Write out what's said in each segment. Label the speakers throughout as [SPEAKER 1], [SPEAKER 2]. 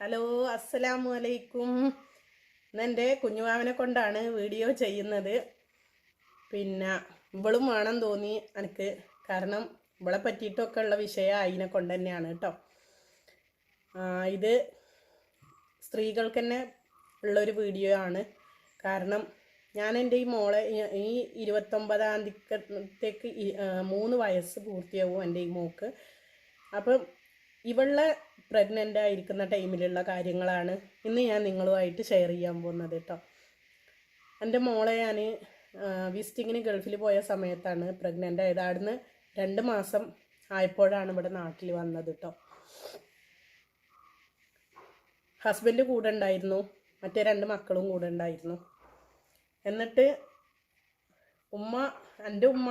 [SPEAKER 1] Hello അസ്സലാമു അലൈക്കും ഇന്നെന്റെ കുഞ്ഞുമാവനെ കൊണ്ടാണ് വീഡിയോ ചെയ്യുന്നത്. പിന്നെ ഇവളും വേണം തോന്നി എനിക്ക് കാരണം ഇവളെ പറ്റിയിട്ടൊക്കെ ഉള്ള വിഷയം അതിനെ കൊണ്ട് തന്നെയാണ് കേട്ടോ. ഇത് സ്ത്രീകൾക്ക് തന്നെ ഉള്ളൊരു വീഡിയോ ആണ്. കാരണം ഞാൻ എന്റെ ഈ മോളെ ഈ ഇരുപത്തൊമ്പതാം തീയതിക്കത്തേക്ക് മൂന്ന് വയസ്സ് പൂർത്തിയാവും എന്റെ ഈ മോക്ക്. അപ്പം ഇവളെ പ്രഗ്നന്റ് ആയിരിക്കുന്ന ടൈമിലുള്ള കാര്യങ്ങളാണ് ഇന്ന് ഞാൻ നിങ്ങളുമായിട്ട് ഷെയർ ചെയ്യാൻ പോകുന്നത് കേട്ടോ. എന്റെ മോളെ ഞാൻ വിസിറ്റിങ്ങിന് ഗൾഫിൽ പോയ സമയത്താണ് പ്രഗ്നന്റ് ആയത്. അവിടുന്ന് രണ്ട് മാസം ആയപ്പോഴാണ് ഇവിടെ നാട്ടിൽ വന്നത് കേട്ടോ. ഹസ്ബൻഡ് കൂടെ ഉണ്ടായിരുന്നു. മറ്റേ രണ്ട് മക്കളും കൂടെ ഉണ്ടായിരുന്നു. എന്നിട്ട് ഉമ്മ എന്റെ ഉമ്മ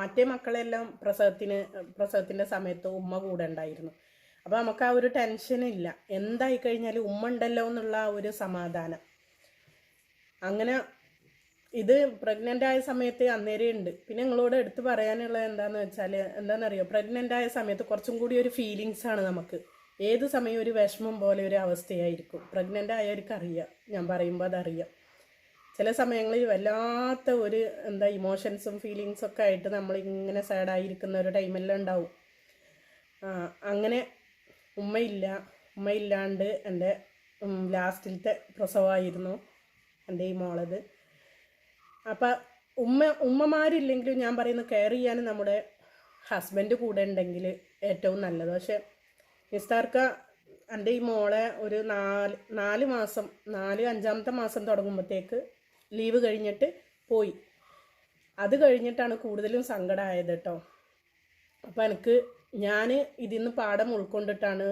[SPEAKER 1] മറ്റേ മക്കളെല്ലാം പ്രസവത്തിന് പ്രസവത്തിന്റെ സമയത്ത് ഉമ്മ കൂടെ ഉണ്ടായിരുന്നു. അപ്പോൾ നമുക്ക് ആ ഒരു ടെൻഷനില്ല എന്തായി കഴിഞ്ഞാലും ഉമ്മ ഉണ്ടല്ലോ എന്നുള്ള ആ ഒരു സമാധാനം. അങ്ങനെ ഇത് പ്രഗ്നന്റ് ആയ സമയത്ത് അന്നേരം ഉണ്ട്. പിന്നെ നിങ്ങളോട് എടുത്ത് പറയാനുള്ളത് എന്താണെന്ന് വെച്ചാൽ എന്താണെന്നറിയോ പ്രഗ്നന്റ് ആയ സമയത്ത് കുറച്ചും കൂടി ഒരു ഫീലിങ്സ് ആണ് നമുക്ക്. ഏത് സമയം ഒരു വിഷമം പോലെ ഒരു അവസ്ഥയായിരിക്കും. പ്രഗ്നന്റ് ആയവർക്ക് അറിയാം. ഞാൻ പറയുമ്പോൾ അതറിയാം. ചില സമയങ്ങളിൽ വല്ലാത്ത ഒരു എന്താ ഇമോഷൻസും ഫീലിങ്സൊക്കെ ആയിട്ട് നമ്മളിങ്ങനെ സാഡായിരിക്കുന്ന ഒരു ടൈമെല്ലാം ഉണ്ടാവും. അങ്ങനെ ഉമ്മയില്ല. ഉമ്മയില്ലാണ്ട് എന്റെ ലാസ്റ്റിലത്തെ പ്രസവമായിരുന്നു എന്റെ ഈ മോളത്. അപ്പം ഉമ്മ ഉമ്മമാരില്ലെങ്കിലും ഞാൻ പറയുന്നത് കെയർ ചെയ്യാൻ നമ്മുടെ ഹസ്ബൻഡ് കൂടെ ഉണ്ടെങ്കിൽ ഏറ്റവും നല്ലത്. പക്ഷെ നിസ്താർക്ക എന്റെ ഈ മോളെ ഒരു നാല് നാല് മാസം നാല് അഞ്ചാമത്തെ മാസം തുടങ്ങുമ്പോഴത്തേക്ക് ലീവ് കഴിഞ്ഞിട്ട് പോയി. അത് കഴിഞ്ഞിട്ടാണ് കൂടുതലും സങ്കടമായത് കേട്ടോ. അപ്പം എനിക്ക് ഞാൻ ഇതിന്ന് പാഠം ഉൾക്കൊണ്ടിട്ടാണ്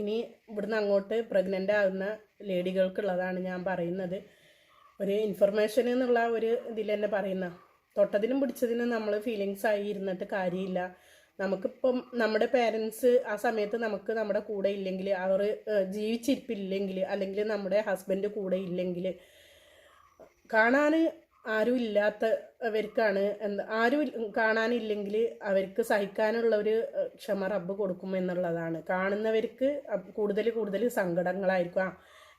[SPEAKER 1] ഇനി ഇവിടുന്ന് അങ്ങോട്ട് പ്രഗ്നന്റ് ആകുന്ന ലേഡികൾക്കുള്ളതാണ് ഞാൻ പറയുന്നത്. ഒരു ഇൻഫർമേഷൻ എന്നുള്ള ഒരു ഇതിൽ തന്നെ പറയുന്ന തൊട്ടതിനും പിടിച്ചതിനും നമ്മൾ ഫീലിങ്സ് ആയി ഇരുന്നിട്ട് കാര്യമില്ല. നമുക്കിപ്പം നമ്മുടെ പേരൻസ് ആ സമയത്ത് നമുക്ക് നമ്മുടെ കൂടെ ഇല്ലെങ്കിൽ അവർ ജീവിച്ചിരിപ്പില്ലെങ്കിൽ അല്ലെങ്കിൽ നമ്മുടെ ഹസ്ബൻഡ് കൂടെ ഇല്ലെങ്കിൽ കാണാൻ ആരും ഇല്ലാത്തവർക്കാണ് എന്താ ആരും കാണാനില്ലെങ്കിൽ അവർക്ക് സഹിക്കാനുള്ള ഒരു ക്ഷമ റബ്ബ് കൊടുക്കും എന്നുള്ളതാണ്. കാണുന്നവർക്ക് കൂടുതൽ കൂടുതൽ സങ്കടങ്ങളായിരിക്കും. ആ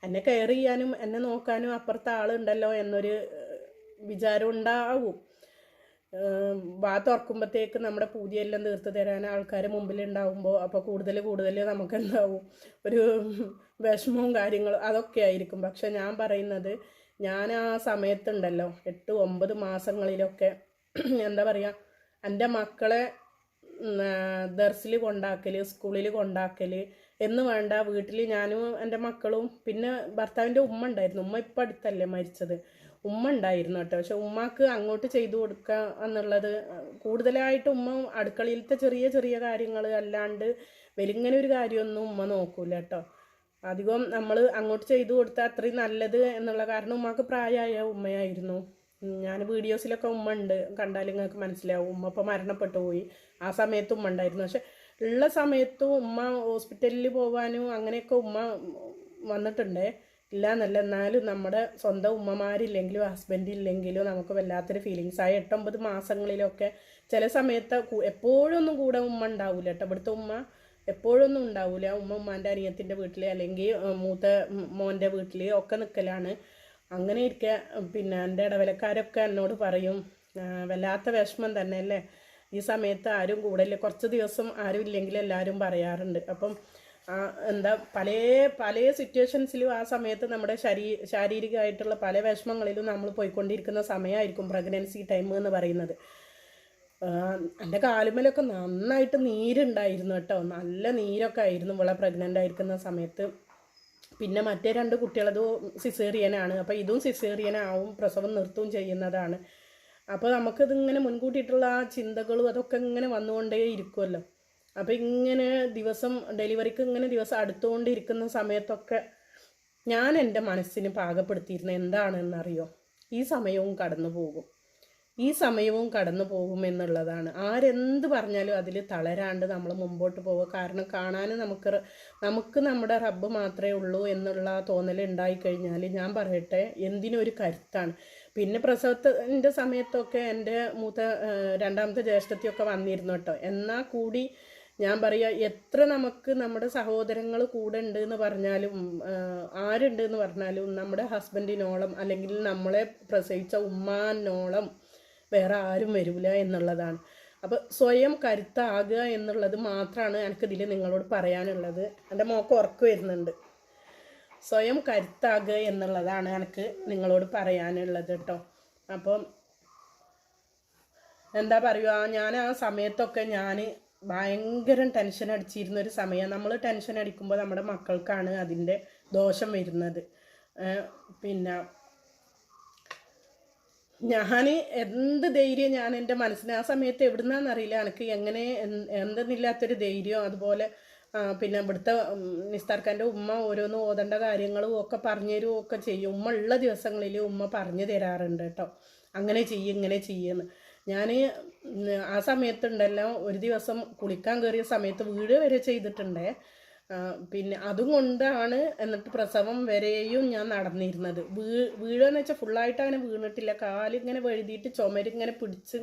[SPEAKER 1] എന്നെ കെയർ ചെയ്യാനും എന്നെ നോക്കാനും അപ്പുറത്തെ ആളുണ്ടല്ലോ എന്നൊരു വിചാരം ഉണ്ടാവും. വാ തുറക്കുമ്പോഴത്തേക്ക് നമ്മുടെ പൂതിയെല്ലാം തീർത്ത് തരാൻ ആൾക്കാർ മുമ്പിൽ ഉണ്ടാവുമ്പോൾ അപ്പോൾ കൂടുതൽ കൂടുതൽ നമുക്കെന്താവും? ഒരു വിഷമവും കാര്യങ്ങളും അതൊക്കെ ആയിരിക്കും. പക്ഷെ ഞാൻ പറയുന്നത് ഞാൻ ആ സമയത്തുണ്ടല്ലോ. എട്ട് ഒമ്പത് മാസങ്ങളിലൊക്കെ എന്താ പറയുക എന്റെ മക്കളെ ദർസിൽ കൊണ്ടാക്കൽ സ്കൂളിൽ കൊണ്ടാക്കൽ എന്ന് വേണ്ട വീട്ടിൽ ഞാനും എന്റെ മക്കളും പിന്നെ ഭർത്താവിന്റെ ഉമ്മ ഉണ്ടായിരുന്നു. ഉമ്മ ഇപ്പം അടുത്തല്ലേ മരിച്ചത്. ഉമ്മ ഉണ്ടായിരുന്നു കേട്ടോ. പക്ഷെ ഉമ്മാക്ക് അങ്ങോട്ട് ചെയ്തു കൊടുക്കുക എന്നുള്ളത് കൂടുതലായിട്ട് ഉമ്മ അടുക്കളയിലത്തെ ചെറിയ ചെറിയ കാര്യങ്ങൾ അല്ലാണ്ട് വലിങ്ങനെ ഒരു കാര്യമൊന്നും ഉമ്മ നോക്കൂല കേട്ടോ. അധികം നമ്മൾ അങ്ങോട്ട് ചെയ്തു കൊടുത്താൽ അത്രയും നല്ലത് എന്നുള്ള കാരണം ഉമ്മക്ക് പ്രായമായ ഉമ്മയായിരുന്നു. ഞാൻ വീഡിയോസിലൊക്കെ ഉമ്മ ഉണ്ട്. കണ്ടാൽ നിങ്ങൾക്ക് മനസ്സിലാവും. ഉമ്മ ഇപ്പോൾ മരണപ്പെട്ടു പോയി. ആ സമയത്ത് ഉമ്മ ഉണ്ടായിരുന്നു. പക്ഷെ ഉള്ള സമയത്തും ഉമ്മ ഹോസ്പിറ്റലിൽ പോകാനും അങ്ങനെയൊക്കെ ഉമ്മ വന്നിട്ടുണ്ട്. ഇല്ല എന്നല്ല. എന്നാലും നമ്മുടെ സ്വന്തം ഉമ്മമാരില്ലെങ്കിലും ഹസ്ബൻഡ് ഇല്ലെങ്കിലും നമുക്ക് വല്ലാത്തൊരു ഫീലിങ്സ് ആയി എട്ടൊമ്പത് മാസങ്ങളിലൊക്കെ ചില സമയത്ത് എപ്പോഴും ഒന്നും കൂടെ ഉമ്മ ഉണ്ടാവില്ല കേട്ടോ. ഇവിടുത്തെ ഉമ്മ എപ്പോഴൊന്നും ഉണ്ടാവില്ല ഉമ്മ ഉമ്മാന്റെ അനിയത്തിന്റെ വീട്ടിൽ അല്ലെങ്കിൽ മൂത്ത മോന്റെ വീട്ടിൽ ഒക്കെ നിൽക്കലാണ് അങ്ങനെ ഇരിക്കെ പിന്നെ എന്റെ ഇടവലക്കാരൊക്കെ എന്നോട് പറയും വല്ലാത്ത വിഷമം തന്നെ അല്ലേ? ഈ സമയത്ത് ആരും കൂടല്ലേ കുറച്ച് ദിവസം ആരും ഇല്ലെങ്കിൽ എല്ലാവരും പറയാറുണ്ട്. അപ്പം എന്താ പല പല സിറ്റുവേഷൻസിലും ആ സമയത്ത് നമ്മുടെ ശരീ ശാരീരികമായിട്ടുള്ള പല വിഷമങ്ങളിലും നമ്മൾ പോയിക്കൊണ്ടിരിക്കുന്ന സമയമായിരിക്കും പ്രഗ്നൻസി ടൈം എന്ന് പറയുന്നത്. എന്റെ കാലുമലൊക്കെ നന്നായിട്ട് നീരുണ്ടായിരുന്നു കേട്ടോ. നല്ല നീരൊക്കെ ആയിരുന്നു ഇവളെ പ്രഗ്നന്റ് ആയിരിക്കുന്ന സമയത്ത്. പിന്നെ മറ്റേ രണ്ട് കുട്ടികളത് സിസേറിയനാണ്. അപ്പോൾ ഇതും സിസേറിയനാവും പ്രസവം നിർത്തുകയും ചെയ്യുന്നതാണ്. അപ്പോൾ നമുക്കിതിങ്ങനെ മുൻകൂട്ടിയിട്ടുള്ള ആ ചിന്തകളും അതൊക്കെ ഇങ്ങനെ വന്നുകൊണ്ടേ ഇരിക്കുമല്ലോ. അപ്പോൾ ഇങ്ങനെ ദിവസം ഡെലിവറിക്ക് ഇങ്ങനെ ദിവസം അടുത്തുകൊണ്ടിരിക്കുന്ന സമയത്തൊക്കെ ഞാൻ എന്റെ മനസ്സിന് പാകപ്പെടുത്തിയിരുന്ന എന്താണെന്നറിയോ? ഈ സമയവും കടന്നു പോകും ഈ സമയവും കടന്നു പോകുമെന്നുള്ളതാണ് ആരെന്ത് പറഞ്ഞാലും അതിൽ തളരാണ്ട് നമ്മൾ മുമ്പോട്ട് പോവുക. കാരണം കാണാൻ നമുക്ക് നമുക്ക് നമ്മുടെ റബ്ബ് മാത്രമേ ഉള്ളൂ എന്നുള്ള തോന്നൽ ഉണ്ടായിക്കഴിഞ്ഞാൽ ഞാൻ പറയട്ടെ എന്തിനും ഒരു കരുത്താണ്. പിന്നെ പ്രസവത്തിന്റെ സമയത്തൊക്കെ എന്റെ മൂത്ത രണ്ടാമത്തെ ജ്യേഷ്ഠത്തിയൊക്കെ വന്നിരുന്നു കേട്ടോ. എന്നാൽ കൂടി ഞാൻ പറയുക എത്ര നമുക്ക് നമ്മുടെ സഹോദരങ്ങൾ കൂടെ ഉണ്ട് എന്ന് പറഞ്ഞാലും ആരുണ്ട് എന്ന് പറഞ്ഞാലും നമ്മുടെ ഹസ്ബൻഡിനോളം അല്ലെങ്കിൽ നമ്മളെ പ്രസവിച്ച ഉമ്മാനോളം വേറെ ആരും വരില്ല എന്നുള്ളതാണ്. അപ്പോൾ സ്വയം കരുത്താകുക എന്നുള്ളത് മാത്രമാണ് എനിക്കിതിൽ നിങ്ങളോട് പറയാനുള്ളത്. എന്റെ മോക്ക് ഉറക്കം വരുന്നുണ്ട്. സ്വയം കരുത്താകുക എന്നുള്ളതാണ് എനിക്ക് നിങ്ങളോട് പറയാനുള്ളത് കേട്ടോ. അപ്പം എന്താ പറയുക ഞാൻ ആ സമയത്തൊക്കെ ഞാൻ ഭയങ്കര ടെൻഷൻ അടിച്ചിരുന്ന ഒരു സമയം. നമ്മൾ ടെൻഷൻ അടിക്കുമ്പോൾ നമ്മുടെ മക്കൾക്കാണ് അതിന്റെ ദോഷം വരുന്നത്. പിന്നെ ഞാൻ എന്ത് ധൈര്യം ഞാൻ എന്റെ മനസ്സിന് ആ സമയത്ത് എവിടുന്നാന്നറിയില്ല എനിക്ക് എങ്ങനെ എന്ത് എന്തെന്നില്ലാത്തൊരു ധൈര്യം അതുപോലെ പിന്നെ ഇവിടുത്തെ നിസ്താർക്കാന്റെ ഉമ്മ ഓരോന്ന് ഓതേണ്ട കാര്യങ്ങളും ഒക്കെ പറഞ്ഞു ഒക്കെ ചെയ്യും. ഉമ്മ ഉള്ള ദിവസങ്ങളിൽ ഉമ്മ പറഞ്ഞു തരാറുണ്ട് കേട്ടോ. അങ്ങനെ ചെയ്യും ഇങ്ങനെ ചെയ്യുമെന്ന് ഞാൻ ആ സമയത്തുണ്ടല്ലോ ഒരു ദിവസം കുളിക്കാൻ കയറിയ സമയത്ത് വീട് വരെ ചെയ്തിട്ടുണ്ടേ. പിന്നെ അതുകൊണ്ടാണ് എന്നിട്ട് പ്രസവം വരെയും ഞാൻ നടന്നിരുന്നത്. വീ വീഴുകയെന്ന് വെച്ചാൽ ഫുള്ളായിട്ട് അങ്ങനെ വീണിട്ടില്ല. കാലിങ്ങനെ വഴുതിയിട്ട് ചുമരിങ്ങനെ പിടിച്ച്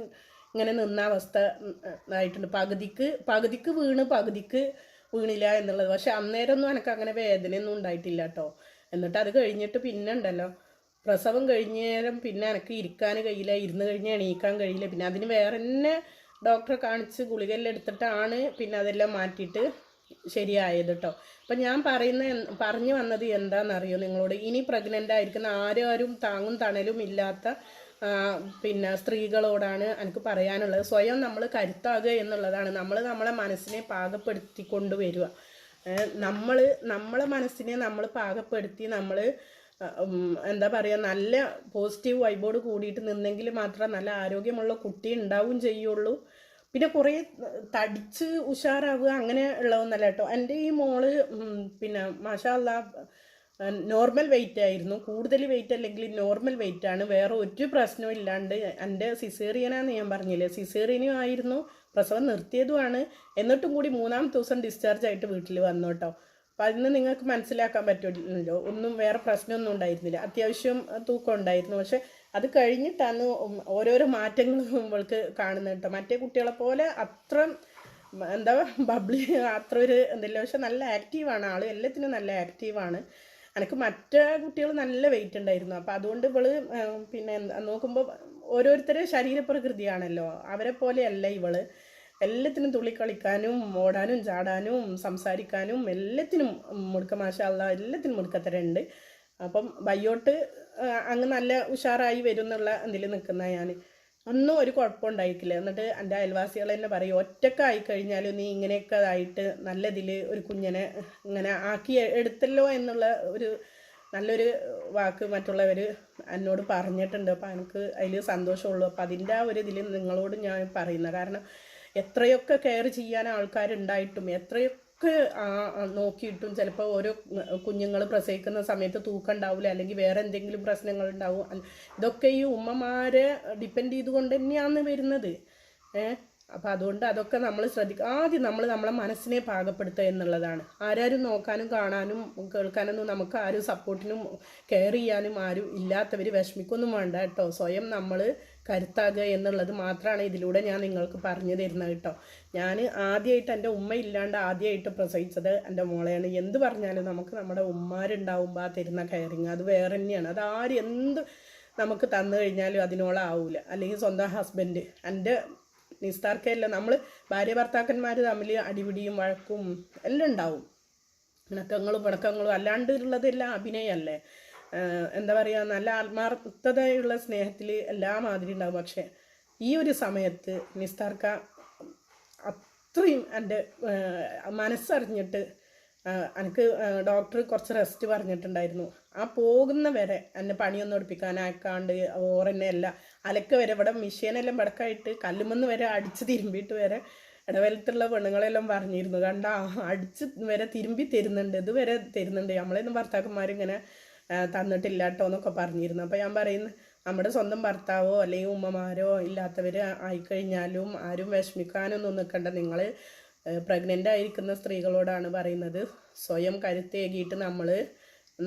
[SPEAKER 1] ഇങ്ങനെ നിന്ന അവസ്ഥ ആയിട്ടുണ്ട്. പകുതിക്ക് പകുതിക്ക് വീണ് പകുതിക്ക് വീണില്ല എന്നുള്ളത്. പക്ഷെ അന്നേരമൊന്നും എനിക്ക് അങ്ങനെ വേദനയൊന്നും ഉണ്ടായിട്ടില്ല കേട്ടോ എന്നിട്ട് അത് കഴിഞ്ഞിട്ട് പിന്നെ ഉണ്ടല്ലോ പ്രസവം കഴിഞ്ഞേരം പിന്നെ എനിക്ക് ഇരിക്കാൻ കഴിയില്ല ഇരുന്ന് കഴിഞ്ഞ് എണീക്കാൻ കഴിയില്ല. പിന്നെ അതിന് വേറെ തന്നെ ഡോക്ടറെ കാണിച്ച് ഗുളികയെല്ലാം എടുത്തിട്ടാണ് പിന്നെ അതെല്ലാം മാറ്റിയിട്ട് ശരിയായത് കേട്ടോ അപ്പം ഞാൻ പറയുന്ന പറഞ്ഞു വന്നത് എന്താണെന്നറിയോ നിങ്ങളോട്? ഇനി പ്രഗ്നന്റ് ആയിരിക്കുന്ന ആരും ആരും താങ്ങും തണലും ഇല്ലാത്ത പിന്നെ സ്ത്രീകളോടാണ് എനിക്ക് പറയാനുള്ളത്. സ്വയം നമ്മൾ കരുത്താകുക എന്നുള്ളതാണ്. നമ്മൾ നമ്മളെ മനസ്സിനെ പാകപ്പെടുത്തിക്കൊണ്ട് വരിക നമ്മൾ നമ്മളെ മനസ്സിനെ നമ്മൾ പാകപ്പെടുത്തി നമ്മൾ എന്താ പറയുക നല്ല പോസിറ്റീവ് വൈബോട് കൂടിയിട്ട് നിന്നെങ്കിൽ മാത്രം നല്ല ആരോഗ്യമുള്ള കുട്ടി ഉണ്ടാവും ചെയ്യുള്ളൂ. പിന്നെ കുറേ തടിച്ച് ഉഷാറാവുക അങ്ങനെ ഉള്ളതൊന്നല്ല കേട്ടോ. എന്റെ ഈ മോൾ പിന്നെ മാഷാല്ല നോർമൽ വെയിറ്റ് ആയിരുന്നു. കൂടുതൽ വെയിറ്റ് അല്ലെങ്കിൽ നോർമൽ വെയിറ്റ് ആണ്. വേറെ ഒരു പ്രശ്നവും ഇല്ലാണ്ട് എന്റെ സിസേറിയനാന്ന് ഞാൻ പറഞ്ഞില്ലേ. സിസേറിയനും ആയിരുന്നു. പ്രസവം നിർത്തിയതുമാണ്. എന്നിട്ടും കൂടി മൂന്നാം ദിവസം ഡിസ്ചാർജ് ആയിട്ട് വീട്ടിൽ വന്നു കേട്ടോ. അപ്പം അതിന് നിങ്ങൾക്ക് മനസ്സിലാക്കാൻ പറ്റുമല്ലോ. ഒന്നും വേറെ പ്രശ്നമൊന്നും ഉണ്ടായിരുന്നില്ല. അത്യാവശ്യം തൂക്കം ഉണ്ടായിരുന്നു. പക്ഷെ അത് കഴിഞ്ഞിട്ടാണ് ഓരോരോ മാറ്റങ്ങൾ നമ്മൾക്ക് കാണുന്നത് കേട്ടോ മറ്റേ കുട്ടികളെ പോലെ അത്ര എന്താ ബബ്ലി അത്ര ഒരു എന്തില്ല പക്ഷെ നല്ല ആക്റ്റീവാണ് ആൾ എല്ലാത്തിനും നല്ല ആക്റ്റീവാണ് എനിക്ക് മറ്റേ കുട്ടികൾ നല്ല വെയിറ്റ് ഉണ്ടായിരുന്നു അപ്പോൾ അതുകൊണ്ട് ഇവൾ പിന്നെ നോക്കുമ്പോൾ ഓരോരുത്തരുടെ ശരീരപ്രകൃതിയാണല്ലോ. അവരെ പോലെയല്ല ഇവൾ. എല്ലാത്തിനും തുള്ളിക്കളിക്കാനും ഓടാനും ചാടാനും സംസാരിക്കാനും എല്ലാത്തിനും മുടുക്ക മാഷാല്ല എല്ലാത്തിനും മുടുക്കത്തരുണ്ട്. അപ്പം ബയ്യോട്ട് അങ്ങ് നല്ല ഉഷാറായി വരും എന്നുള്ള ഇതിൽ നിൽക്കുന്ന ഞാൻ ഒന്നും ഒരു കുഴപ്പമുണ്ടായിട്ടില്ല എന്നിട്ട് എന്റെ അയൽവാസികൾ തന്നെ പറയും ഒറ്റക്കായി കഴിഞ്ഞാൽ നീ ഇങ്ങനെയൊക്കെ ആയിട്ട് നല്ല ഇതിൽ ഒരു കുഞ്ഞിനെ ഇങ്ങനെ ആക്കി എടുത്തല്ലോ എന്നുള്ള ഒരു നല്ലൊരു വാക്ക് മറ്റുള്ളവർ എന്നോട് പറഞ്ഞിട്ടുണ്ട്. അപ്പോൾ എനിക്ക് അതിൽ സന്തോഷമുള്ളൂ. അപ്പോൾ അതിന്റെ ആ ഒരു ഇതിൽ നിങ്ങളോട് ഞാൻ പറയുന്നത്. കാരണം എത്രയൊക്കെ കെയർ ചെയ്യാൻ ആൾക്കാരുണ്ടായിട്ടും എത്രയൊക്കെ ആ, നോക്കിയിട്ടും ചിലപ്പോൾ ഓരോ കുഞ്ഞുങ്ങൾ പ്രസവിക്കുന്ന സമയത്ത് തൂക്കം ഉണ്ടാവില്ല അല്ലെങ്കിൽ വേറെ എന്തെങ്കിലും പ്രശ്നങ്ങൾ ഉണ്ടാവും. ഇതൊക്കെ ഈ ഉമ്മമാരെ ഡിപ്പെൻഡ് ചെയ്തുകൊണ്ട് തന്നെയാണ് വരുന്നത്. ഏഹ് അപ്പം അതുകൊണ്ട് അതൊക്കെ നമ്മൾ ശ്രദ്ധിക്കുക ആദ്യം നമ്മൾ നമ്മളെ മനസ്സിനെ പാകപ്പെടുത്തുക എന്നുള്ളതാണ്. ആരാരും നോക്കാനും കാണാനും കേൾക്കാനൊന്നും നമുക്ക് ആരും സപ്പോർട്ടിനും കെയർ ചെയ്യാനും ആരും ഇല്ലാത്തവർ വിഷമിക്കൊന്നും വേണ്ട കേട്ടോ. സ്വയം നമ്മൾ കരുത്താകുക എന്നുള്ളത് മാത്രമാണ് ഇതിലൂടെ ഞാൻ നിങ്ങൾക്ക് പറഞ്ഞു തരുന്നത് കേട്ടോ. ഞാൻ ആദ്യമായിട്ട് എന്റെ ഉമ്മ ഇല്ലാണ്ട് ആദ്യമായിട്ട് പ്രസവിച്ചത് എന്റെ മോളെയാണ്. എന്ത് പറഞ്ഞാലും നമുക്ക് നമ്മുടെ ഉമ്മാരുണ്ടാവുമ്പോൾ ആ തരുന്ന കയറിങ് അത് വേറെ തന്നെയാണ്. അത് ആര് എന്ത് നമുക്ക് തന്നു കഴിഞ്ഞാലും അതിനോളം ആവൂല. അല്ലെങ്കിൽ സ്വന്തം ഹസ്ബൻഡ് എന്റെ നിസ്താർക്കല്ല നമ്മൾ ഭാര്യ ഭർത്താക്കന്മാർ തമ്മിൽ അടിപിടിയും വഴക്കും എല്ലാം ഉണ്ടാവും. ഇണക്കങ്ങളും പിണക്കങ്ങളും അല്ലാണ്ട് ഉള്ളതെല്ലാം അഭിനയമല്ലേ എന്താ പറയുക നല്ല ആത്മാർത്ഥതയുള്ള സ്നേഹത്തിൽ എല്ലാ മാതിരി ഉണ്ടാവും. പക്ഷേ ഈ ഒരു സമയത്ത് നിസ്താർക്ക അത്രയും എന്റെ മനസ്സറിഞ്ഞിട്ട് എനിക്ക് ഡോക്ടർ കുറച്ച് റെസ്റ്റ് പറഞ്ഞിട്ടുണ്ടായിരുന്നു. ആ പോകുന്ന വരെ എന്നെ പണിയൊന്നും ഒടിപ്പിക്കാൻ അയക്കാണ്ട് ഓറന്നെ അല്ല അലക്ക വരെ ഇവിടെ മിഷീനെല്ലാം വടക്കായിട്ട് കല്ലുമെന്ന് വരെ അടിച്ച് തിരുമ്പിയിട്ട് വരെ ഇടവലത്തുള്ള പെണ്ണുങ്ങളെല്ലാം പറഞ്ഞിരുന്നു. കണ്ട അടിച്ച് വരെ തിരുമ്പി തരുന്നുണ്ട് ഇതുവരെ തരുന്നുണ്ട്. നമ്മളെന്നും ഭർത്താക്കന്മാരിങ്ങനെ തന്നിട്ടില്ല കേട്ടോ എന്നൊക്കെ പറഞ്ഞിരുന്നു. അപ്പോൾ ഞാൻ പറയുന്നു നമ്മുടെ സ്വന്തം ഭർത്താവോ അല്ലെങ്കിൽ ഉമ്മമാരോ ഇല്ലാത്തവർ ആയിക്കഴിഞ്ഞാലും ആരും വിഷമിക്കാനൊന്നും നിൽക്കണ്ട. നിങ്ങൾ പ്രഗ്നന്റ് ആയിരിക്കുന്ന സ്ത്രീകളോടാണ് പറയുന്നത്. സ്വയം കരുത്തേകിയിട്ട് നമ്മൾ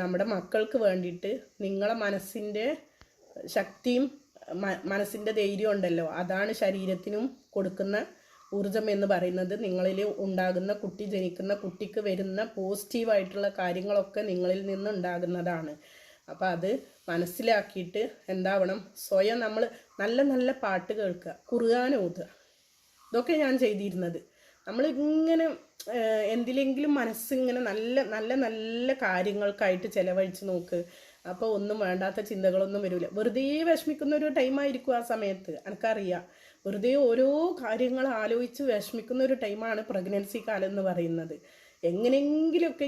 [SPEAKER 1] നമ്മുടെ മക്കൾക്ക് വേണ്ടിയിട്ട് നിങ്ങളെ മനസ്സിന്റെ ശക്തിയും മനസ്സിന്റെ ധൈര്യം ഉണ്ടല്ലോ. അതാണ് ശരീരത്തിനും കൊടുക്കുന്ന ഊർജം എന്ന് പറയുന്നത് നിങ്ങളിൽ ഉണ്ടാകുന്ന കുട്ടി ജനിക്കുന്ന കുട്ടിക്ക് വരുന്ന പോസിറ്റീവായിട്ടുള്ള കാര്യങ്ങളൊക്കെ നിങ്ങളിൽ നിന്നുണ്ടാകുന്നതാണ്. അപ്പോൾ അത് മനസ്സിലാക്കിയിട്ട് എന്താവണം? സ്വയം നമ്മൾ നല്ല നല്ല പാട്ട് കേൾക്കുക കുറുകാൻ ഓതുക. ഇതൊക്കെ ഞാൻ ചെയ്തിരുന്നത്. നമ്മൾ ഇങ്ങനെ എന്തിലെങ്കിലും മനസ്സിങ്ങനെ നല്ല നല്ല നല്ല കാര്യങ്ങൾക്കായിട്ട് ചിലവഴിച്ച് നോക്ക്. അപ്പോൾ ഒന്നും വേണ്ടാത്ത ചിന്തകളൊന്നും വരില്ല വെറുതെ വിഷമിക്കുന്ന ഒരു ടൈമായിരിക്കും ആ സമയത്ത്. എനിക്കറിയാം വെറുതെ ഓരോ കാര്യങ്ങൾ ആലോചിച്ച് വിഷമിക്കുന്ന ഒരു ടൈമാണ് പ്രഗ്നൻസി കാലം എന്ന് പറയുന്നത്. എങ്ങനെയെങ്കിലുമൊക്കെ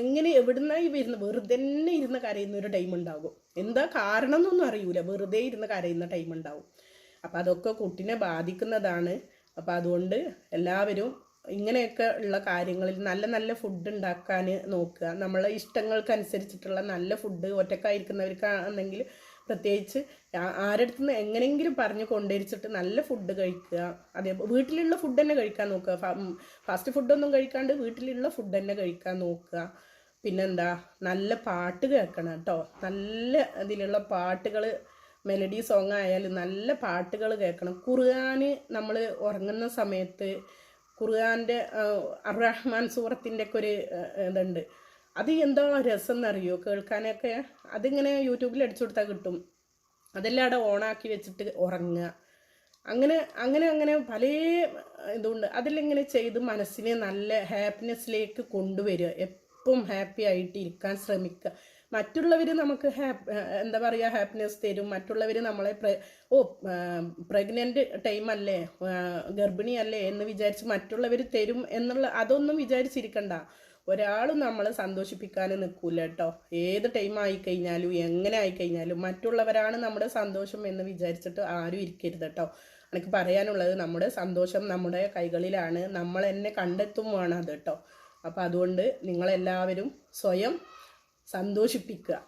[SPEAKER 1] എങ്ങനെ എവിടുന്നായി വരുന്ന വെറുതെ തന്നെ ഇരുന്ന് കരയുന്ന ഒരു ടൈം ഉണ്ടാകും. എന്താ കാരണം എന്നൊന്നും അറിയൂല. വെറുതെ ഇരുന്ന് കരയുന്ന ടൈം ഉണ്ടാവും അപ്പം അതൊക്കെ കുട്ടിനെ ബാധിക്കുന്നതാണ്. അപ്പം അതുകൊണ്ട് എല്ലാവരും ഇങ്ങനെയൊക്കെ ഉള്ള കാര്യങ്ങളിൽ നല്ല നല്ല ഫുഡ് ഉണ്ടാക്കാൻ നോക്കുക. നമ്മളെ ഇഷ്ടങ്ങൾക്കനുസരിച്ചിട്ടുള്ള നല്ല ഫുഡ് ഒറ്റക്കായിരിക്കുന്നവർക്കാണെങ്കിൽ പ്രത്യേകിച്ച് ആരുടെ നിന്ന് എങ്ങനെയെങ്കിലും പറഞ്ഞ് കൊണ്ടുവരിച്ചിട്ട് നല്ല ഫുഡ് കഴിക്കുക. അതേ വീട്ടിലുള്ള ഫുഡ് തന്നെ കഴിക്കാൻ നോക്കുക. ഫാസ്റ്റ് ഫുഡൊന്നും കഴിക്കാണ്ട് വീട്ടിലുള്ള ഫുഡ് തന്നെ കഴിക്കാൻ നോക്കുക. പിന്നെന്താ നല്ല പാട്ട് കേൾക്കണം കേട്ടോ. നല്ല ഇതിലുള്ള പാട്ടുകൾ മെലഡി സോങ് ആയാലും നല്ല പാട്ടുകൾ കേൾക്കണം. കുറുകാന് നമ്മൾ ഉറങ്ങുന്ന സമയത്ത് ഖുർആന്റെ അറഹ്മാൻ സൂറത്തിന്റെ ഒക്കെ ഒരു ഇതുണ്ട്. അത് എന്തോ രസം എന്നറിയോ കേൾക്കാനൊക്കെ അതിങ്ങനെ യൂട്യൂബിൽ അടിച്ചു കൊടുത്താൽ കിട്ടും. അതെല്ലാം അവിടെ ഓണാക്കി വെച്ചിട്ട് ഉറങ്ങുക. അങ്ങനെ അങ്ങനെ അങ്ങനെ പല ഇതുണ്ട്. അതിലിങ്ങനെ ചെയ്ത് മനസ്സിനെ നല്ല ഹാപ്പിനെസ്സിലേക്ക് കൊണ്ടുവരിക. എപ്പം ഹാപ്പി ആയിട്ട് ഇരിക്കാൻ ശ്രമിക്കുക. മറ്റുള്ളവർ നമുക്ക് ഹാപ്പ് എന്താ പറയുക ഹാപ്പിനെസ് തരും. മറ്റുള്ളവർ നമ്മളെ ഓ പ്രഗ്നന്റ് ടൈം അല്ലേ ഗർഭിണിയല്ലേ എന്ന് വിചാരിച്ച് മറ്റുള്ളവർ തരും എന്നുള്ള അതൊന്നും വിചാരിച്ചിരിക്കണ്ട. ഒരാളും നമ്മളെ സന്തോഷിപ്പിക്കാൻ നിൽക്കൂല കേട്ടോ ഏത് ടൈം ആയിക്കഴിഞ്ഞാലും എങ്ങനെ ആയിക്കഴിഞ്ഞാലും മറ്റുള്ളവരാണ് നമ്മുടെ സന്തോഷം എന്ന് വിചാരിച്ചിട്ട് ആരും ഇരിക്കരുത് കേട്ടോ എനിക്ക് പറയാനുള്ളത് നമ്മുടെ സന്തോഷം നമ്മുടെ കൈകളിലാണ്. നമ്മൾ എന്നെ കണ്ടെത്തും വേണം അത് കേട്ടോ അപ്പം അതുകൊണ്ട് നിങ്ങളെല്ലാവരും സ്വയം സന്തോഷിപ്പിക്കുക.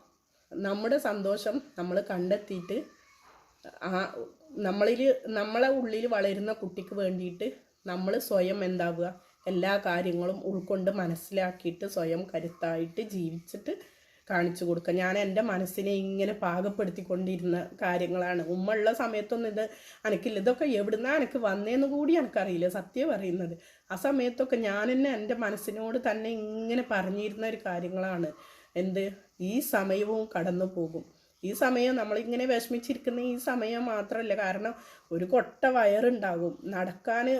[SPEAKER 1] നമ്മുടെ സന്തോഷം നമ്മൾ കണ്ടെത്തിയിട്ട് ആ നമ്മളിൽ നമ്മളെ ഉള്ളിൽ വളരുന്ന കുട്ടിക്ക് വേണ്ടിയിട്ട് നമ്മൾ സ്വയം എന്താവുക? എല്ലാ കാര്യങ്ങളും ഉൾക്കൊണ്ട് മനസ്സിലാക്കിയിട്ട് സ്വയം കരുത്തായിട്ട് ജീവിച്ചിട്ട് കാണിച്ചു കൊടുക്കുക. ഞാൻ എന്റെ മനസ്സിനെ ഇങ്ങനെ പാകപ്പെടുത്തിക്കൊണ്ടിരുന്ന കാര്യങ്ങളാണ്. ഉമ്മ ഉള്ള സമയത്തൊന്നും ഇത് എനിക്കില്ല ഇതൊക്കെ എവിടുന്നാ എനിക്ക് വന്നേന്ന് കൂടി എനിക്കറിയില്ല സത്യം പറയുന്നത്. ആ സമയത്തൊക്കെ ഞാൻ തന്നെ എന്റെ മനസ്സിനോട് തന്നെ ഇങ്ങനെ പറഞ്ഞിരുന്ന ഒരു കാര്യങ്ങളാണ്. എന്ത്? ഈ സമയവും കടന്നു പോകും. ഈ സമയം നമ്മളിങ്ങനെ വിഷമിച്ചിരിക്കുന്ന ഈ സമയം മാത്രമല്ല കാരണം ഒരു കൊട്ട വയറുണ്ടാകും. നടക്കാൻ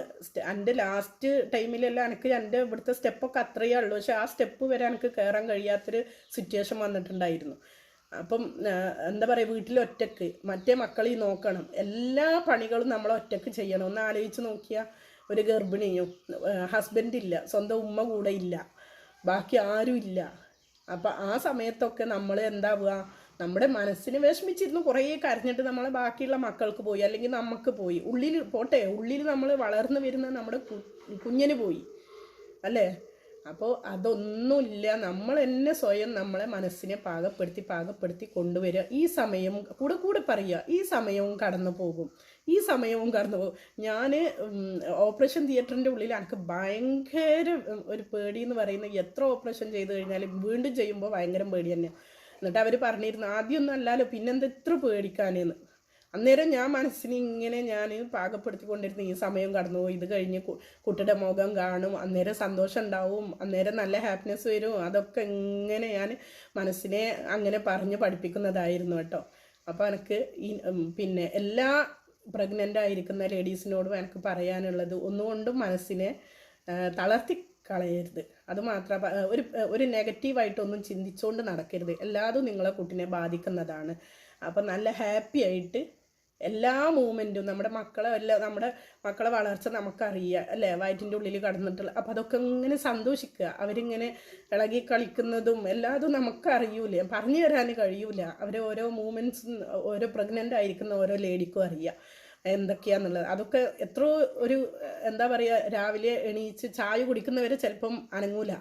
[SPEAKER 1] എന്റെ ലാസ്റ്റ് ടൈമിലെല്ലാം എനിക്ക് എന്റെ ഇവിടുത്തെ സ്റ്റെപ്പൊക്കെ അത്രയേ ഉള്ളൂ. പക്ഷെ ആ സ്റ്റെപ്പ് വരെ എനിക്ക് കയറാൻ കഴിയാത്തൊരു സിറ്റുവേഷൻ വന്നിട്ടുണ്ടായിരുന്നു. അപ്പം എന്താ പറയുക വീട്ടിൽ ഒറ്റയ്ക്ക് മറ്റേ മക്കളീ നോക്കണം. എല്ലാ പണികളും നമ്മൾ ഒറ്റയ്ക്ക് ചെയ്യണം. ഒന്ന് ആലോചിച്ച് നോക്കിയാൽ ഒരു ഗർഭിണിയും ഹസ്ബൻഡ് ഇല്ല സ്വന്തം ഉമ്മ കൂടെ ഇല്ല ബാക്കി ആരും ഇല്ല. അപ്പം ആ സമയത്തൊക്കെ നമ്മൾ എന്താവുക നമ്മുടെ മനസ്സിന് വിഷമിച്ചിരുന്നു കുറേ കരഞ്ഞിട്ട് നമ്മളെ ബാക്കിയുള്ള മക്കൾക്ക് പോയി അല്ലെങ്കിൽ നമുക്ക് പോയി. ഉള്ളിൽ പോട്ടെ ഉള്ളിൽ നമ്മൾ വളർന്നു വരുന്ന നമ്മുടെ കുഞ്ഞിന് പോയി. അല്ലേ? അപ്പോൾ അതൊന്നുമില്ല. നമ്മൾ തന്നെ സ്വയം നമ്മളെ മനസ്സിനെ പാകപ്പെടുത്തി പാകപ്പെടുത്തി കൊണ്ടുവരിക. ഈ സമയം കൂടെ കൂടെ പറയുക. ഈ സമയവും കടന്നു പോകും. ഈ സമയവും കടന്നു പോകും. ഞാൻ ഓപ്പറേഷൻ തിയേറ്ററിന്റെ ഉള്ളിൽ എനിക്ക് ഭയങ്കര ഒരു പേടി എന്ന് പറയുന്ന എത്ര ഓപ്പറേഷൻ ചെയ്ത് കഴിഞ്ഞാൽ വീണ്ടും ചെയ്യുമ്പോൾ ഭയങ്കര പേടി തന്നെയാണ് എന്നിട്ട് അവർ പറഞ്ഞിരുന്നു ആദ്യമൊന്നും അല്ലല്ലോ പിന്നെന്താ ഇത്ര പേടിക്കാനെന്ന് അന്നേരം ഞാൻ മനസ്സിന് ഇങ്ങനെ ഞാൻ പാകപ്പെടുത്തിക്കൊണ്ടിരുന്ന ഈ സമയം കടന്നു. ഇത് കഴിഞ്ഞ് കുട്ടിയുടെ മുഖം കാണും. അന്നേരം സന്തോഷം ഉണ്ടാവും. അന്നേരം നല്ല ഹാപ്പിനെസ് വരും. അതൊക്കെ ഇങ്ങനെ ഞാൻ മനസ്സിനെ അങ്ങനെ പറഞ്ഞ് പഠിപ്പിക്കുന്നതായിരുന്നു കേട്ടോ. അപ്പോൾ എനിക്ക് ഈ പിന്നെ എല്ലാ പ്രഗ്നന്റ് ആയിരിക്കുന്ന ലേഡീസിനോടും എനിക്ക് പറയാനുള്ളത് ഒന്നുകൊണ്ടും മനസ്സിനെ തളർത്തി കളയരുത്. അത് മാത്രം ഒരു ഒരു നെഗറ്റീവായിട്ടൊന്നും ചിന്തിച്ചുകൊണ്ട് നടക്കരുത്. എല്ലാതും നിങ്ങളെ കുട്ടിനെ ബാധിക്കുന്നതാണ്. അപ്പം നല്ല ഹാപ്പി ആയിട്ട് എല്ലാ മൂമെന്റും നമ്മുടെ മക്കളെ എല്ലാം നമ്മുടെ മക്കളെ വളർച്ച നമുക്കറിയാം അല്ലേ? വയറ്റിന്റെ ഉള്ളിൽ കടന്നിട്ടുള്ള അപ്പം അതൊക്കെ ഇങ്ങനെ സന്തോഷിക്കുക. അവരിങ്ങനെ ഇളകി കളിക്കുന്നതും എല്ലാതും നമുക്കറിയൂല പറഞ്ഞു തരാൻ കഴിയൂല. അവരെ ഓരോ മൂമെന്റ്സ് ഓരോ പ്രഗ്നന്റ് ആയിരിക്കുന്ന ഓരോ ലേഡിക്കും അറിയാം എന്തൊക്കെയാന്നുള്ളത്. അതൊക്കെ എത്രയോ ഒരു എന്താ പറയുക രാവിലെ എണീച്ച് ചായ കുടിക്കുന്നവരെ ചിലപ്പം അനങ്ങൂല.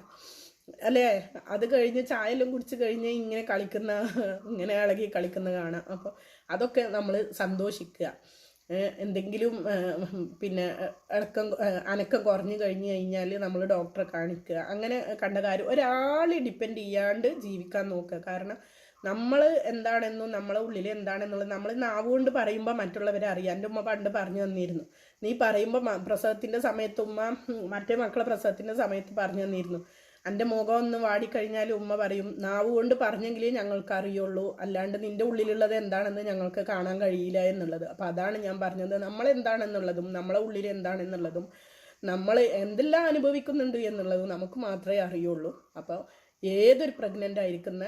[SPEAKER 1] അല്ലേ? അത് കഴിഞ്ഞ് ചായയെല്ലാം കുടിച്ച് കഴിഞ്ഞ് ഇങ്ങനെ കളിക്കുന്ന ഇങ്ങനെ ഇളകി കളിക്കുന്ന കാണാം. അപ്പോൾ അതൊക്കെ നമ്മൾ സന്തോഷിക്കുക. എന്തെങ്കിലും പിന്നെ ഇളക്കം അനക്കം കുറഞ്ഞു കഴിഞ്ഞു കഴിഞ്ഞാൽ നമ്മൾ ഡോക്ടറെ കാണിക്കുക. അങ്ങനെ കണ്ട കാര്യം ഒരാളെ ഡിപ്പെൻഡ് ചെയ്യാണ്ട് ജീവിക്കാൻ നോക്കുക. കാരണം നമ്മൾ എന്താണെന്നും നമ്മളെ ഉള്ളിൽ എന്താണെന്നുള്ളത് നമ്മൾ നാവുകൊണ്ട് പറയുമ്പോൾ മറ്റുള്ളവരെ അറിയാം. എന്റെ ഉമ്മ പണ്ട് പറഞ്ഞു തന്നിരുന്നു. നീ പറയുമ്പോൾ പ്രസവത്തിന്റെ സമയത്ത് ഉമ്മ മറ്റേ മക്കളെ പ്രസവത്തിന്റെ സമയത്ത് പറഞ്ഞു തന്നിരുന്നു. എന്റെ മുഖം ഒന്ന് വാടിക്കഴിഞ്ഞാൽ ഉമ്മ പറയും നാവ് കൊണ്ട് പറഞ്ഞെങ്കിലേ ഞങ്ങൾക്ക് അറിയുള്ളൂ അല്ലാണ്ട് നിന്റെ ഉള്ളിലുള്ളത് എന്താണെന്ന് ഞങ്ങൾക്ക് കാണാൻ കഴിയില്ല എന്നുള്ളത്. അപ്പം അതാണ് ഞാൻ പറഞ്ഞത്. നമ്മൾ എന്താണെന്നുള്ളതും നമ്മളെ ഉള്ളിൽ എന്താണെന്നുള്ളതും നമ്മൾ എന്തെല്ലാം അനുഭവിക്കുന്നുണ്ട് എന്നുള്ളത് നമുക്ക് മാത്രമേ അറിയുള്ളൂ. അപ്പോൾ ഏതൊരു പ്രഗ്നന്റ് ആയിരിക്കുന്ന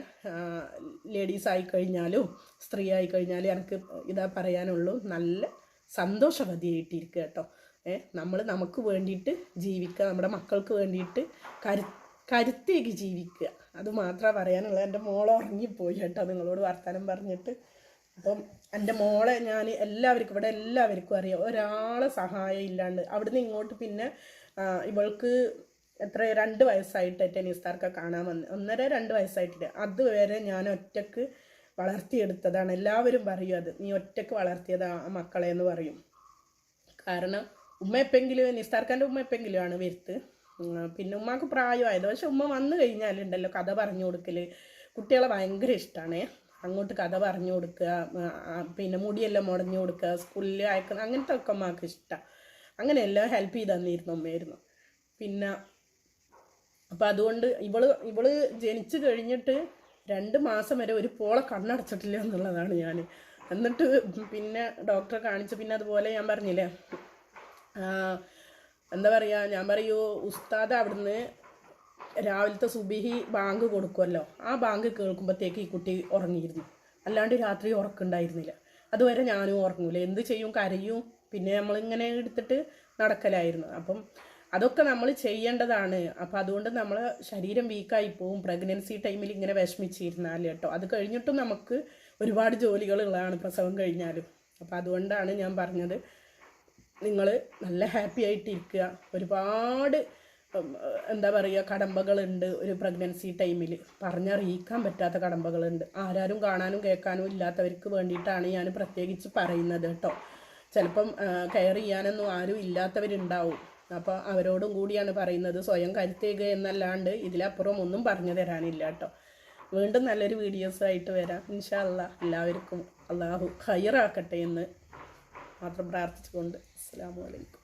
[SPEAKER 1] ലേഡീസ് ആയി കഴിഞ്ഞാലും സ്ത്രീ ആയി കഴിഞ്ഞാലും എനിക്ക് ഇതാ പറയാനുള്ളൂ നല്ല സന്തോഷവതിയായിട്ടിരിക്കുക കേട്ടോ. ഏ നമ്മൾ നമുക്ക് വേണ്ടിയിട്ട് ജീവിക്കുക നമ്മുടെ മക്കൾക്ക് വേണ്ടിയിട്ട് കരു കരുത്തേക്ക് ജീവിക്കുക. അത് മാത്രമേ പറയാനുള്ളൂ. എന്റെ മോളെ ഉറങ്ങിപ്പോയി കേട്ടോ നിങ്ങളോട് വർത്തമാനം പറഞ്ഞിട്ട്. അപ്പം എന്റെ മോളെ ഞാൻ എല്ലാവർക്കും ഇവിടെ എല്ലാവർക്കും അറിയാം. ഒരാളെ സഹായം ഇല്ലാണ്ട് അവിടുന്ന് ഇങ്ങോട്ട് പിന്നെ ഇവൾക്ക് എത്ര രണ്ട് വയസ്സായിട്ട് ടെന്നീസ്താർക്ക് കാണാൻ വന്ന്. ഒന്നര രണ്ട് വയസ്സായിട്ടില്ല. അതുവരെ ഞാൻ ഒറ്റയ്ക്ക് വളർത്തിയെടുത്തതാണ്. എല്ലാവരും പറയും അത്. നീ ഒറ്റയ്ക്ക് വളർത്തിയതാ മക്കളെ എന്ന് പറയും. കാരണം ഉമ്മ എപ്പെങ്കിലും നിസ്താർക്കാന്റെ ഉമ്മ എപ്പെങ്കിലും ആണ് വരുത്ത്. പിന്നെ ഉമ്മാക്ക് പ്രായമായത് പക്ഷെ ഉമ്മ വന്നു കഴിഞ്ഞാലുണ്ടല്ലോ കഥ പറഞ്ഞു കൊടുക്കൽ. കുട്ടികളെ ഭയങ്കര ഇഷ്ടമാണ് അങ്ങോട്ട് കഥ പറഞ്ഞു കൊടുക്കുക പിന്നെ മുടിയെല്ലാം മുടഞ്ഞു കൊടുക്കുക സ്കൂളിൽ അയക്കുന്ന അങ്ങനത്തെ ഒക്കെ ഉമ്മാക്ക് ഇഷ്ടമാണ് അങ്ങനെയെല്ലാം ഹെൽപ്പ് ചെയ്ത് തന്നിരുന്നു ഉമ്മയായിരുന്നു. പിന്നെ അപ്പം അതുകൊണ്ട് ഇവൾ ഇവൾ ജനിച്ചു കഴിഞ്ഞിട്ട് രണ്ട് മാസം വരെ ഒരു പോളെ കണ്ണടച്ചിട്ടില്ല എന്നുള്ളതാണ് ഞാൻ എന്നിട്ട് പിന്നെ ഡോക്ടറെ കാണിച്ചു പിന്നെ അതുപോലെ ഞാൻ പറഞ്ഞില്ലേ എന്താ പറയുക ഞാൻ പറയൂ ഉസ്താദ് അവിടുന്ന് രാവിലത്തെ സുബിഹി ബാങ്ക് കൊടുക്കുമല്ലോ ആ ബാങ്ക് കേൾക്കുമ്പോഴത്തേക്ക് ഈ കുട്ടി ഉറങ്ങിയിരുന്നു. അല്ലാണ്ട് രാത്രി ഉറക്കുണ്ടായിരുന്നില്ല. അതുവരെ ഞാനും ഉറങ്ങൂല. എന്ത് ചെയ്യും? കരയും. പിന്നെ നമ്മളിങ്ങനെ എടുത്തിട്ട് നടക്കലായിരുന്നു. അപ്പം അതൊക്കെ നമ്മൾ ചെയ്യേണ്ടതാണ്. അപ്പം അതുകൊണ്ട് നമ്മൾ ശരീരം വീക്കായി പോവും. പ്രഗ്നൻസി ടൈമിൽ ഇങ്ങനെ വിഷമിച്ചിരുന്നാൽ കേട്ടോ. അത് കഴിഞ്ഞിട്ടും നമുക്ക് ഒരുപാട് ജോലികളുള്ളതാണ് പ്രസവം കഴിഞ്ഞാലും. അപ്പം അതുകൊണ്ടാണ് ഞാൻ പറഞ്ഞത്. നിങ്ങൾ നല്ല ഹാപ്പി ആയിട്ടിരിക്കുക. ഒരുപാട് എന്താ പറയുക കടമ്പകളുണ്ട് ഒരു പ്രഗ്നൻസി ടൈമിൽ പറഞ്ഞറിയിക്കാൻ പറ്റാത്ത കടമ്പകളുണ്ട്. ആരാരും കാണാനും കേൾക്കാനും ഇല്ലാത്തവർക്ക് വേണ്ടിയിട്ടാണ് ഞാൻ പ്രത്യേകിച്ച് പറയുന്നത് കേട്ടോ. ചിലപ്പം കെയർ ചെയ്യാനൊന്നും ആരും ഇല്ലാത്തവരുണ്ടാവും. അപ്പോൾ അവരോടും കൂടിയാണ് പറയുന്നത് സ്വയം കരുത്തേക എന്നല്ലാണ്ട് ഇതിലപ്പുറം ഒന്നും പറഞ്ഞു തരാനില്ല കേട്ടോ. വീണ്ടും നല്ലൊരു വീഡിയോസ് ആയിട്ട് വരാം. ഇൻഷാ എല്ലാവർക്കും അള്ളാഹു ഹയറാക്കട്ടെ എന്ന് മാത്രം പ്രാർത്ഥിച്ചുകൊണ്ട്. അസ്സാം വലൈക്കും